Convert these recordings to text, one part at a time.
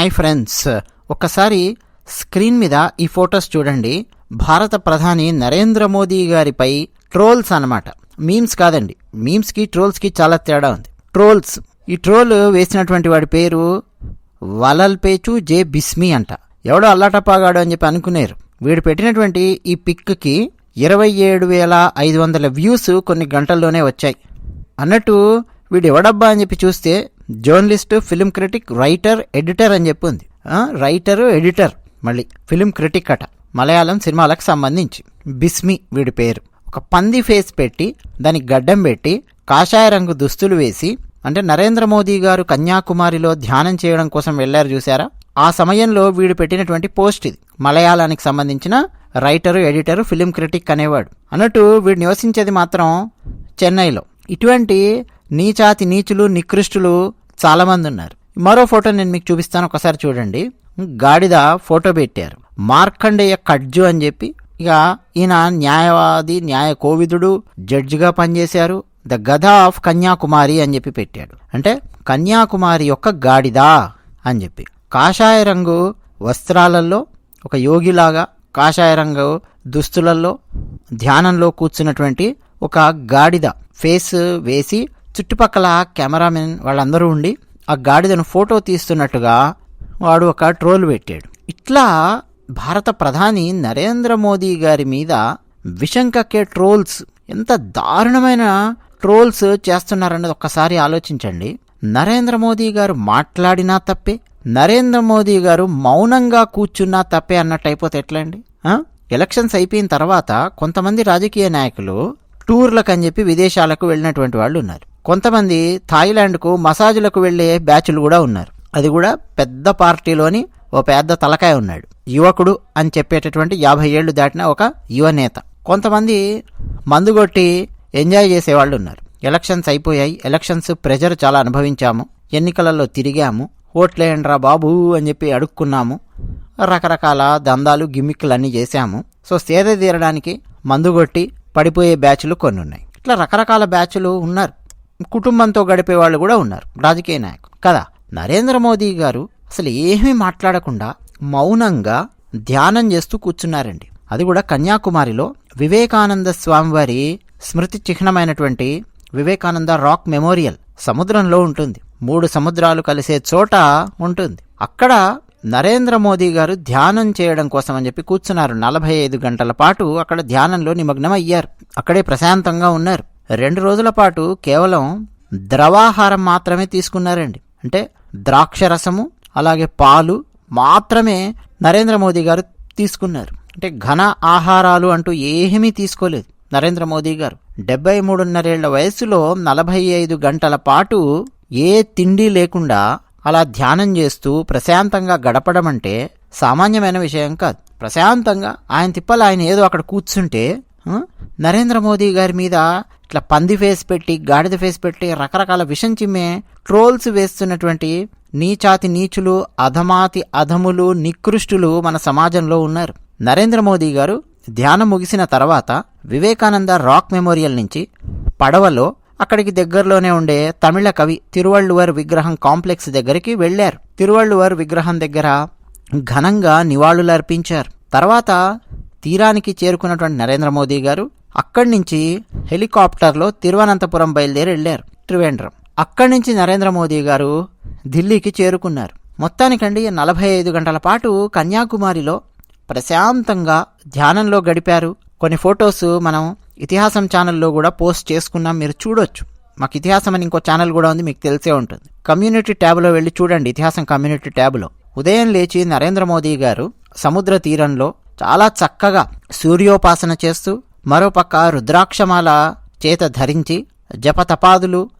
Hi friends. ఒక్కసారి screen మీద ఈ ఫొటోస్ చూడండి. భారత ప్రధాని నరేంద్ర మోదీ గారిపై ట్రోల్స్ అన్నమాట. మీమ్స్ కాదండి. మీమ్స్కి ట్రోల్స్కి చాలా తేడా ఉంది. ట్రోల్స్. ఈ ట్రోల్ వేసినటువంటి వాడి పేరు వలల్పేచు జే బిస్మి అంట. ఎవడో అల్లాటపాగాడు అని చెప్పి అనుకునేరు. వీడు పెట్టినటువంటి ఈ పిక్కి ఇరవై ఏడు వేల ఐదు వందల వ్యూస్ కొన్ని గంటల్లోనే వచ్చాయి. అన్నట్టు వీడు ఎవడబ్బా అని చెప్పి చూస్తే journalist film critic writer editor అని చెప్పి ఉంది రైటరు ఎడిటర్. మళ్ళీ ఫిలిం క్రిటిక్ అట. మలయాళం సినిమాలకు సంబంధించి. బిస్మి వీడి పేరు. ఒక పంది ఫేస్ పెట్టి దానికి గడ్డం పెట్టి కాషాయ రంగు దుస్తులు వేసి అంటే నరేంద్ర మోదీ గారు కన్యాకుమారిలో ధ్యానం చేయడం కోసం వెళ్ళారు చూసారా ఆ సమయంలో వీడు పెట్టినటువంటి పోస్ట్ ఇది. మలయాళానికి సంబంధించిన రైటరు ఎడిటరు ఫిలిం క్రిటిక్ అనేవాడు. అన్నట్టు వీడు నివసించేది మాత్రం చెన్నైలో. ఇటువంటి నీచాతి నీచులు నికృష్టులు చాలామంది ఉన్నారు. మరో ఫోటో నేను మీకు చూపిస్తాను ఒకసారి చూడండి. గాడిద ఫోటో పెట్టారు. మార్కండేయ కడ్జు అని చెప్పి ఇక ఈయన న్యాయవాది న్యాయ కోవిదుడు జడ్జిగా పనిచేశారు. ద గధ ఆఫ్ కన్యాకుమారి అని చెప్పి పెట్టాడు. అంటే కన్యాకుమారి యొక్క గాడిద అని చెప్పి. కాషాయ రంగు వస్త్రాలలో ఒక యోగిలాగా కాషాయ రంగు దుస్తులలో ధ్యానంలో కూర్చున్నటువంటి ఒక గాడిద. ఫేస్ వేసి చుట్టుపక్కల కెమెరామెన్ వాళ్ళందరూ ఉండి ఆ గాడిదను ఫోటో తీస్తున్నట్టుగా వాడు ఒక ట్రోల్ పెట్టాడు. ఇట్లా భారత ప్రధాని నరేంద్ర మోదీ గారి మీద విషం కక్కే ట్రోల్స్ ఎంత దారుణమైన ట్రోల్స్ చేస్తున్నారన్నది ఒక్కసారి ఆలోచించండి. నరేంద్ర మోదీ గారు మాట్లాడినా తప్పే నరేంద్ర మోదీ గారు మౌనంగా కూర్చున్నా తప్పే అన్నట్టు అయిపోతే ఎట్లా అండి ఎలక్షన్స్ అయిపోయిన తర్వాత కొంతమంది రాజకీయ నాయకులు టూర్లకు అని చెప్పి విదేశాలకు వెళ్ళినటువంటి వాళ్ళు ఉన్నారు. కొంతమంది థాయిలాండ్కు మసాజులకు వెళ్ళే బ్యాచ్లు కూడా ఉన్నారు. అది కూడా పెద్ద పార్టీలోని ఓ పెద్ద తలకాయ ఉన్నాడు. యువకుడు అని చెప్పేటటువంటి యాభై ఏళ్ళు దాటిన ఒక యువనేత కొంతమంది మందుగొట్టి ఎంజాయ్ చేసేవాళ్ళు ఉన్నారు. ఎలక్షన్స్ అయిపోయాయి. ఎలక్షన్స్ ప్రెజర్ చాలా అనుభవించాము. ఎన్నికలలో తిరిగాము. ఓట్లేయండ్రా బాబు అని చెప్పి అడుక్కున్నాము. రకరకాల దందాలు గిమ్మిక్కులు అన్నీ చేశాము. సో సేద తీరడానికి మందుగొట్టి పడిపోయే బ్యాచ్లు కొన్ని ఉన్నాయి ఇట్లా రకరకాల బ్యాచ్లు ఉన్నారు. కుటుంబంతో గడిపే వాళ్ళు కూడా ఉన్నారు. రాజకీయ నాయకులు. కదా? నరేంద్ర మోదీ గారు అసలు ఏమీ మాట్లాడకుండా మౌనంగా ధ్యానం చేస్తూ కూర్చున్నారండి. అది కూడా కన్యాకుమారిలో వివేకానంద స్వామివారి స్మృతి చిహ్నమైనటువంటి వివేకానంద రాక్ మెమోరియల్ సముద్రంలో ఉంటుంది. మూడు సముద్రాలు కలిసే చోట ఉంటుంది. అక్కడ నరేంద్ర మోదీ గారు ధ్యానం చేయడం కోసం అని చెప్పి కూర్చున్నారు. నలభై ఐదు గంటల పాటు అక్కడ ధ్యానంలో నిమగ్నం అయ్యారు అక్కడే ప్రశాంతంగా ఉన్నారు. రెండు రోజుల పాటు కేవలం ద్రవాహారం మాత్రమే తీసుకున్నారండి. అంటే ద్రాక్ష రసము అలాగే పాలు మాత్రమే నరేంద్ర మోదీ గారు తీసుకున్నారు. అంటే ఘన ఆహారాలు అంటూ ఏమీ తీసుకోలేదు నరేంద్ర మోదీ గారు. డెబ్బై మూడున్నరేళ్ళ వయసులో నలభై ఐదు గంటల పాటు ఏ తిండి లేకుండా అలా ధ్యానం చేస్తూ ప్రశాంతంగా గడపడం అంటే సామాన్యమైన విషయం కాదు. ప్రశాంతంగా ఆయన తిప్పలు ఆయన ఏదో అక్కడ కూర్చుంటే నరేంద్ర మోదీ గారి మీద ఇట్లా పంది ఫేస్ పెట్టి గాడిద ఫేస్ పెట్టి రకరకాల విషం చిమ్మే ట్రోల్స్ వేస్తున్నటువంటి నీచాతి నీచులు అధమాతి అధములు నికృష్టులు మన సమాజంలో ఉన్నారు. నరేంద్ర మోదీ గారు ధ్యానం ముగిసిన తర్వాత వివేకానంద రాక్ మెమోరియల్ నుంచి పడవలో అక్కడికి దగ్గరలోనే ఉండే తమిళ కవి తిరువళ్ళువర్ విగ్రహం కాంప్లెక్స్ దగ్గరికి వెళ్ళారు తిరువళ్ళువర్ విగ్రహం దగ్గర ఘనంగా నివాళులర్పించారు. తర్వాత తీరానికి చేరుకున్నటువంటి నరేంద్ర మోదీ గారు అక్కడి నుంచి హెలికాప్టర్లో తిరువనంతపురం బయలుదేరి వెళ్ళారు. త్రివేంద్రం అక్కడి నుంచి నరేంద్ర మోదీ గారు ఢిల్లీకి చేరుకున్నారు. మొత్తానికండి నలభై ఐదు గంటల పాటు కన్యాకుమారిలో ప్రశాంతంగా ధ్యానంలో గడిపారు. కొన్ని ఫొటోస్ మనం ఇతిహాసం ఛానల్లో కూడా పోస్ట్ చేసుకున్నాం. మీరు చూడొచ్చు. మాకు ఇతిహాసం అని ఇంకో ఛానల్ కూడా ఉంది. మీకు తెలిసే ఉంటుంది. కమ్యూనిటీ ట్యాబ్లో వెళ్ళి చూడండి. ఇతిహాసం కమ్యూనిటీ ట్యాబ్లో. ఉదయం లేచి నరేంద్ర మోదీ గారు సముద్ర తీరంలో చాలా చక్కగా సూర్యోపాసన చేస్తూ మరోపక్క రుద్రాక్షమాల చేత ధరించి జపతపాదులు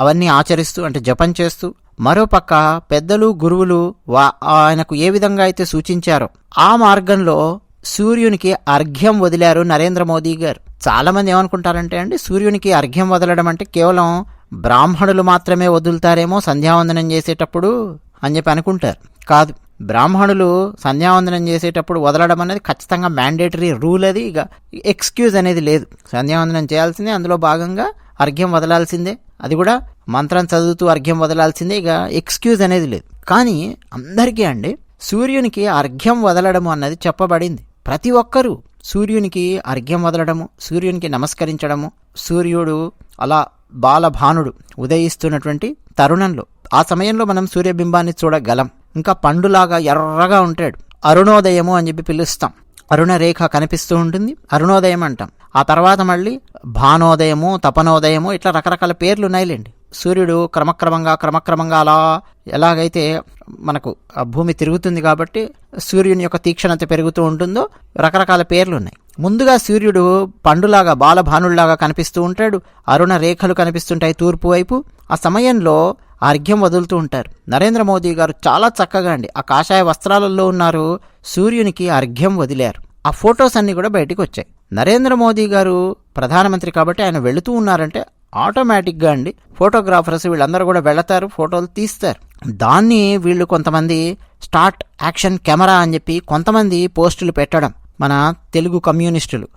అవన్నీ ఆచరిస్తూ అంటే జపం చేస్తూ మరోపక్క పెద్దలు గురువులు వా ఆయనకు ఏ విధంగా అయితే సూచించారో ఆ మార్గంలో సూర్యునికి అర్ఘ్యం వదిలారు నరేంద్ర మోదీ గారు. చాలా మంది ఏమనుకుంటారంటే అండి సూర్యునికి అర్ఘ్యం వదలడం అంటే కేవలం బ్రాహ్మణులు మాత్రమే వదులుతారేమో సంధ్యావందనం చేసేటప్పుడు అని చెప్పి అనుకుంటారు. కాదు. బ్రాహ్మణులు సంధ్యావందనం చేసేటప్పుడు వదలడం అనేది ఖచ్చితంగా మ్యాండేటరీ రూల్ అది. ఇక ఎక్స్క్యూజ్ అనేది లేదు. సంధ్యావందనం చేయాల్సిందే అందులో భాగంగా అర్ఘ్యం వదలాల్సిందే. అది కూడా మంత్రం చదువుతూ అర్ఘ్యం వదలాల్సిందే ఇక ఎక్స్క్యూజ్ అనేది లేదు. కానీ అందరికీ అండి సూర్యునికి అర్ఘ్యం వదలడము అన్నది చెప్పబడింది. ప్రతి ఒక్కరూ సూర్యునికి అర్ఘ్యం వదలడము సూర్యునికి నమస్కరించడము సూర్యుడు అలా బాలభానుడు ఉదయిస్తున్నటువంటి తరుణంలో ఆ సమయంలో మనం సూర్యబింబాన్ని చూడగలం. ఇంకా పండులాగా ఎర్రగా ఉంటాడు. అరుణోదయము అని చెప్పి పిలుస్తాం. అరుణ రేఖ కనిపిస్తూ ఉంటుంది. అరుణోదయం అంటాం. ఆ తర్వాత మళ్ళీ భానోదయము తపనోదయము ఇట్లా రకరకాల పేర్లు ఉన్నాయిలేండి. సూర్యుడు క్రమక్రమంగా క్రమక్రమంగా అలా ఎలాగైతే మనకు భూమి తిరుగుతుంది కాబట్టి సూర్యుని యొక్క తీక్షణత పెరుగుతూ ఉంటుందో రకరకాల పేర్లు ఉన్నాయి. ముందుగా సూర్యుడు పండులాగా బాలభానుల్లాగా కనిపిస్తూ ఉంటాడు. అరుణ రేఖలు కనిపిస్తుంటాయి తూర్పు వైపు. ఆ సమయంలో అర్ఘ్యం వదులుతూ ఉంటారు. నరేంద్ర మోదీ గారు చాలా చక్కగా అండి ఆ కాషాయ వస్త్రాలలో ఉన్నారు సూర్యునికి అర్ఘ్యం వదిలారు. ఆ ఫొటోస్ అన్నీ కూడా బయటికి వచ్చాయి. నరేంద్ర మోదీ గారు ప్రధానమంత్రి కాబట్టి ఆయన వెళుతూ ఉన్నారంటే ఆటోమేటిక్గా అండి ఫోటోగ్రాఫర్స్ వీళ్ళందరూ కూడా వెళతారు ఫోటోలు తీస్తారు. దాన్ని వీళ్ళు కొంతమంది స్టార్ట్ యాక్షన్ కెమెరా అని చెప్పి కొంతమంది పోస్టులు పెట్టడం మన తెలుగు కమ్యూనిస్టులు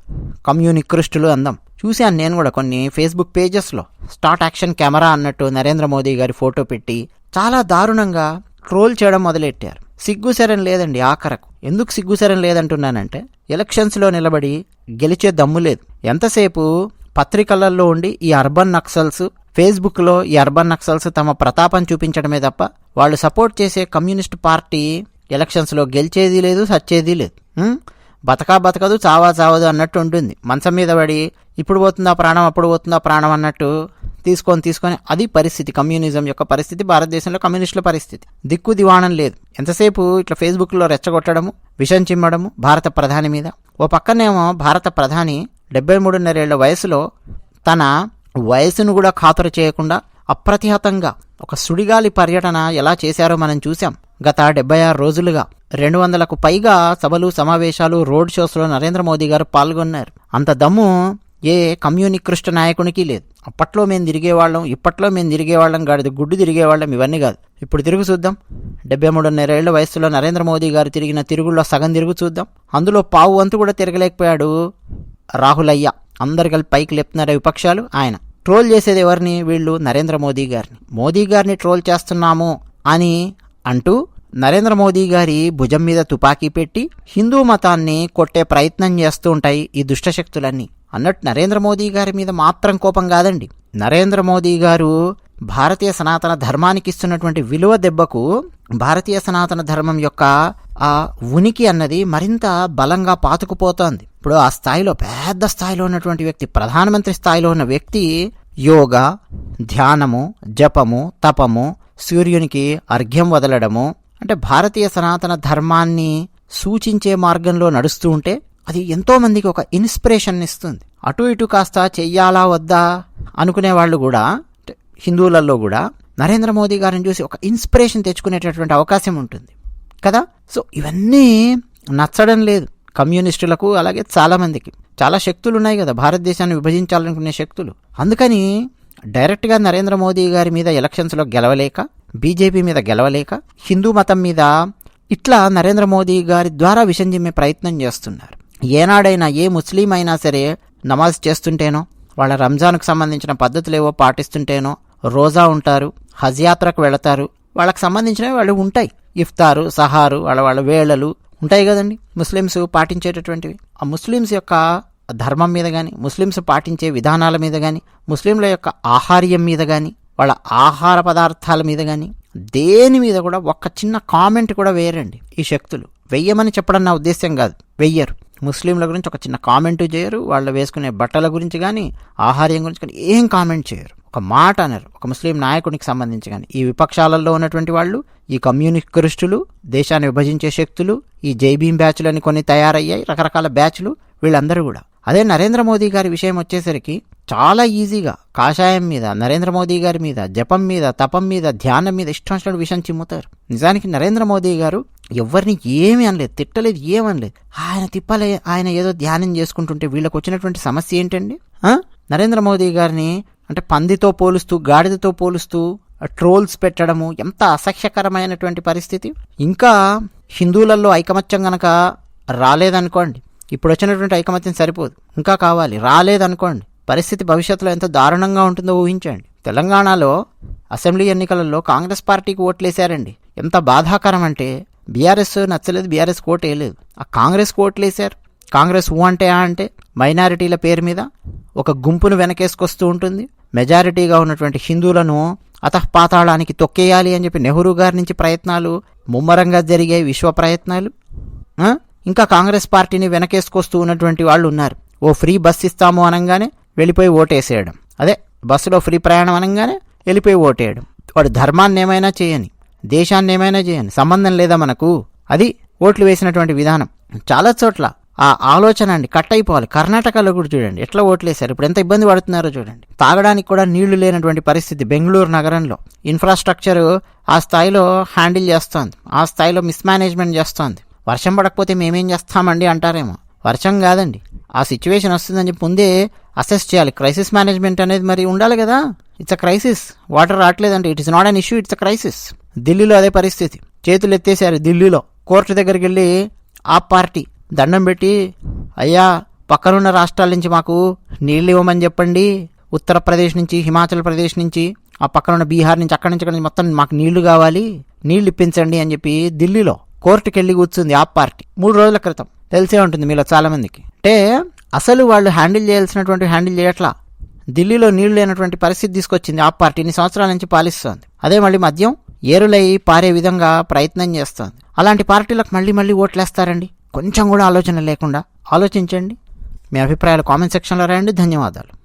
కమ్యూనిక్రిస్టులు అందాం. చూశాను నేను కూడా కొన్ని ఫేస్బుక్ పేజెస్లో. స్టార్ట్ యాక్షన్ కెమెరా అన్నట్టు నరేంద్ర మోదీ గారి ఫోటో పెట్టి చాలా దారుణంగా ట్రోల్ చేయడం మొదలెట్టారు. సిగ్గుసరం లేదండి ఆఖరకు. ఎందుకు సిగ్గుసరం లేదంటున్నానంటే ఎలక్షన్స్లో నిలబడి గెలిచే దమ్ము లేదు. ఎంతసేపు పత్రికలలో ఉండి ఈ అర్బన్ నక్సల్స్ ఫేస్బుక్లో ఈ అర్బన్ నక్సల్స్ తమ ప్రతాపం చూపించడమే తప్ప వాళ్ళు సపోర్ట్ చేసే కమ్యూనిస్ట్ పార్టీ ఎలక్షన్స్లో గెలిచేది లేదు సచ్చేది లేదు. బతకా బతకదు చావా చావదు అన్నట్టు ఉంటుంది. మంచం మీద పడి ఇప్పుడు పోతుందా ప్రాణం అప్పుడు పోతుందా ప్రాణం అన్నట్టు తీసుకొని తీసుకొని అది పరిస్థితి. కమ్యూనిజం యొక్క పరిస్థితి భారతదేశంలో కమ్యూనిస్టుల పరిస్థితి. దిక్కు దివాణం లేదు. ఎంతసేపు ఇట్లా ఫేస్బుక్లో రెచ్చగొట్టడము విషం చిమ్మడము భారత ప్రధాని మీద? ఓ పక్కనేమో భారత ప్రధాని డెబ్బై మూడున్నరేళ్ళ వయసులో తన వయసును కూడా ఖాతరు చేయకుండా అప్రతిహతంగా ఒక సుడిగాలి పర్యటన ఎలా చేశారో మనం చూసాం గత డెబ్బై ఆరు రోజులుగా. రెండు వందలకు పైగా సభలు సమావేశాలు రోడ్ షోస్లో నరేంద్ర మోదీ గారు పాల్గొన్నారు. అంత దమ్ము ఏ కమ్యూనికృష్ట నాయకునికి లేదు. అప్పట్లో మేము తిరిగేవాళ్ళం ఇప్పట్లో మేము తిరిగేవాళ్ళం గాడిద గుడ్డు తిరిగేవాళ్ళం ఇవన్నీ కాదు. ఇప్పుడు తిరుగు చూద్దాం. డెబ్బై మూడున్నరేళ్ళ వయసులో నరేంద్ర మోదీ గారు తిరిగిన తిరుగుల్లో సగం తిరుగు చూద్దాం. అందులో పావు వంతు కూడా తిరగలేకపోయాడు రాహులయ్య. అందరు కలిపి పైకి లేపుతున్నారు విపక్షాలు ఆయన. ట్రోల్ చేసేది ఎవరిని? వీళ్ళు నరేంద్ర మోదీ గారిని. మోదీ గారిని ట్రోల్ చేస్తున్నాము అని అంటూ నరేంద్ర మోదీ గారి భుజం మీద తుపాకీ పెట్టి హిందూ మతాన్ని కొట్టే ప్రయత్నం చేస్తూ ఉంటాయి ఈ దుష్టశక్తులన్నీ. అన్నట్టు నరేంద్ర మోదీ గారి మీద మాత్రం కోపం కాదండి. నరేంద్ర మోదీ గారు భారతీయ సనాతన ధర్మానికి ఇస్తున్నటువంటి విలువ దెబ్బకు భారతీయ సనాతన ధర్మం యొక్క ఆ ఉనికి అన్నది మరింత బలంగా పాతుకుపోతోంది. ఇప్పుడు ఆ స్థాయిలో పెద్ద స్థాయిలో ఉన్నటువంటి వ్యక్తి ప్రధానమంత్రి స్థాయిలో ఉన్న వ్యక్తి యోగా ధ్యానము జపము తపము సూర్యునికి అర్ఘ్యం వదలడము అంటే భారతీయ సనాతన ధర్మాన్ని సూచించే మార్గంలో నడుస్తూ ఉంటే అది ఎంతోమందికి ఒక ఇన్స్పిరేషన్ ఇస్తుంది. అటు ఇటు కాస్త చెయ్యాలా వద్దా అనుకునే వాళ్ళు కూడా హిందువులలో కూడా నరేంద్ర మోదీ గారిని చూసి ఒక ఇన్స్పిరేషన్ తెచ్చుకునేటటువంటి అవకాశం ఉంటుంది. కదా? సో ఇవన్నీ నచ్చడం లేదు. కమ్యూనిస్టులకు అలాగే చాలామందికి. చాలా శక్తులు ఉన్నాయి కదా భారతదేశాన్ని విభజించాలనుకునే శక్తులు. అందుకని డైరెక్ట్గా నరేంద్ర మోదీ గారి మీద ఎలక్షన్స్లో గెలవలేక బీజేపీ మీద గెలవలేక హిందూ మతం మీద ఇట్లా నరేంద్ర మోదీ గారి ద్వారా విషం చిమ్మే ప్రయత్నం చేస్తున్నారు. ఏనాడైనా ఏ ముస్లిం అయినా సరే నమాజ్ చేస్తుంటేనో వాళ్ళ రంజాన్కు సంబంధించిన పద్ధతులేవో పాటిస్తుంటేనో రోజా ఉంటారు హజ్ యాత్రకు వెళతారు వాళ్ళకి సంబంధించినవి వాళ్ళు ఉంటాయి. ఇఫ్తారు సహారు వాళ్ళ వాళ్ళ వేళలు ఉంటాయి కదండి. ముస్లిమ్స్ పాటించేటటువంటివి. ఆ ముస్లిమ్స్ యొక్క ధర్మం మీద కానీ ముస్లిమ్స్ పాటించే విధానాల మీద కానీ ముస్లింల యొక్క ఆహార్యం మీద కానీ వాళ్ళ ఆహార పదార్థాల మీద కానీ దేని మీద కూడా ఒక్క చిన్న కామెంట్ కూడా వేయరండి ఈ శక్తులు. వెయ్యమని చెప్పడం నా ఉద్దేశం కాదు. వెయ్యరు. ముస్లింల గురించి ఒక చిన్న కామెంట్ చేయరు వాళ్ళు వేసుకునే బట్టల గురించి కానీ ఆహార్యం గురించి కానీ ఏం కామెంట్ చేయరు. ఒక మాట అనరు. ఒక ముస్లిం నాయకునికి సంబంధించి కానీ ఈ విపక్షాలలో ఉన్నటువంటి వాళ్ళు ఈ కమ్యూనికరిస్టులు దేశాన్ని విభజించే శక్తులు ఈ జైబీం బ్యాచ్లు అని కొన్ని తయారయ్యాయి రకరకాల బ్యాచ్లు వీళ్ళందరూ కూడా. అదే నరేంద్ర మోదీ గారి విషయం వచ్చేసరికి చాలా ఈజీగా కాషాయం మీద నరేంద్ర మోదీ గారి మీద జపం మీద తపం మీద ధ్యానం మీద ఇష్టం వచ్చినట్టు విషయం చిమ్ముతారు. నిజానికి నరేంద్ర మోదీ గారు ఎవరిని ఏమీ అనలేదు తిట్టలేదు ఏమనలేదు ఆయన తిప్పలే ఆయన ఏదో ధ్యానం చేసుకుంటుంటే వీళ్ళకి వచ్చినటువంటి సమస్య ఏంటండి? నరేంద్ర మోదీ గారిని అంటే పందితో పోలుస్తూ గాడిదతో పోలుస్తూ ట్రోల్స్ పెట్టడము ఎంత అసహ్యకరమైనటువంటి పరిస్థితి. ఇంకా హిందువులలో ఐకమత్యం గనక రాలేదనుకోండి ఇప్పుడు వచ్చినటువంటి ఐకమత్యం సరిపోదు. ఇంకా కావాలి. రాలేదనుకోండి. పరిస్థితి భవిష్యత్తులో ఎంత దారుణంగా ఉంటుందో ఊహించండి. తెలంగాణలో అసెంబ్లీ ఎన్నికలలో కాంగ్రెస్ పార్టీకి ఓట్లేశారండి. ఎంత బాధాకరం అంటే బీఆర్ఎస్ నచ్చలేదు బీఆర్ఎస్ ఓటు వేయలేదు ఆ కాంగ్రెస్ ఓట్లేశారు కాంగ్రెస్ ఊ అంటే ఆ అంటే మైనారిటీల పేరు మీద ఒక గుంపును వెనకేసుకొస్తూ ఉంటుంది. మెజారిటీగా ఉన్నటువంటి హిందువులను అతఃపాతాళానికి తొక్కేయాలి అని చెప్పి నెహ్రూ గారి నుంచి ప్రయత్నాలు ముమ్మరంగా జరిగే విశ్వ ప్రయత్నాలు. ఇంకా కాంగ్రెస్ పార్టీని వెనకేసుకొస్తూ ఉన్నటువంటి వాళ్ళు ఉన్నారు ఓ ఫ్రీ బస్ ఇస్తాము అనగానే వెళ్ళిపోయి ఓటేసేయడం. అదే బస్సులో ఫ్రీ ప్రయాణం అనగానే వెళ్ళిపోయి ఓటేయడం. వాడు ధర్మాన్ని ఏమైనా చేయని దేశాన్ని ఏమైనా చేయని సంబంధం లేదా మనకు? అది ఓట్లు వేసినటువంటి విధానం. చాలా చోట్ల ఆ ఆలోచన అండి కట్ అయిపోవాలి. కర్ణాటకలో కూడా చూడండి ఎట్లా ఓట్లేశారు ఇప్పుడు ఎంత ఇబ్బంది పడుతున్నారో చూడండి. తాగడానికి కూడా నీళ్ళు లేనటువంటి పరిస్థితి బెంగళూరు నగరంలో. ఇన్ఫ్రాస్ట్రక్చర్ ఆ స్థాయిలో హ్యాండిల్ చేస్తోంది ఆ స్థాయిలో మిస్మేనేజ్మెంట్ చేస్తోంది. వర్షం పడకపోతే మేమేం చేస్తామండి అంటారేమో. వర్షం కాదండి. ఆ సిచ్యువేషన్ వస్తుందని చెప్పి ముందే అసెస్ చేయాలి. క్రైసిస్ మేనేజ్మెంట్ అనేది మరి ఉండాలి కదా. It's a crisis. Water రావట్లేదంటే it is not an issue. It's a crisis. ఢిల్లీలో అదే పరిస్థితి. చేతులు ఎత్తేసారు ఢిల్లీలో. కోర్టు దగ్గరికి వెళ్ళి ఆ పార్టీ దండం పెట్టి అయ్యా పక్కనున్న రాష్ట్రాల నుంచి మాకు నీళ్ళు ఇవ్వమని చెప్పండి. ఉత్తరప్రదేశ్ నుంచి హిమాచల్ ప్రదేశ్ నుంచి ఆ పక్కనున్న బీహార్ నుంచి అక్కడి నుంచి అక్కడి నుంచి మొత్తం మాకు నీళ్ళు కావాలి. నీళ్ళు ఇప్పించండి అని చెప్పి ఢిల్లీలో కోర్టుకి వెళ్ళి కూర్చుంది ఆ పార్టీ. మూడు రోజుల క్రితం. తెలిసే ఉంటుంది మీలో చాలామందికి. అంటే అసలు వాళ్ళు హ్యాండిల్ చేయాల్సినటువంటి హ్యాండిల్ చేయట్లా? ఢిల్లీలో నీళ్ళు లేనటువంటి పరిస్థితి తీసుకొచ్చింది ఆ పార్టీని సంవత్సరాల నుంచి పాలిస్తోంది. అదే మళ్ళీ మద్యం ఏరులై పారే విధంగా ప్రయత్నం చేస్తోంది. అలాంటి పార్టీలకు మళ్ళీ మళ్ళీ ఓట్లేస్తారండి? కొంచెం కూడా ఆలోచన లేకుండా. ఆలోచించండి. మీ అభిప్రాయాలు కామెంట్ సెక్షన్లో రాయండి. ధన్యవాదాలు.